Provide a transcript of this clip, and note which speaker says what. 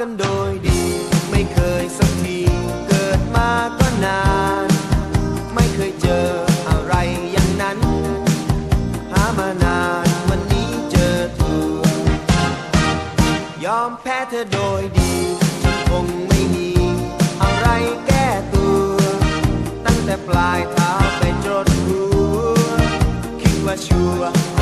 Speaker 1: กันโดยดี ไม่เคยสักทีเกิดมาก็นาน ไม่เคยเจออะไรอย่างนั้น หามานานวันนี้เจอถูกยอมแพ้เธอโดยดีจนคงไม่มีอะไรแก้ตัว ตั้งแต่ปลายเท้าไปจนหัวคิดว่าชัวร์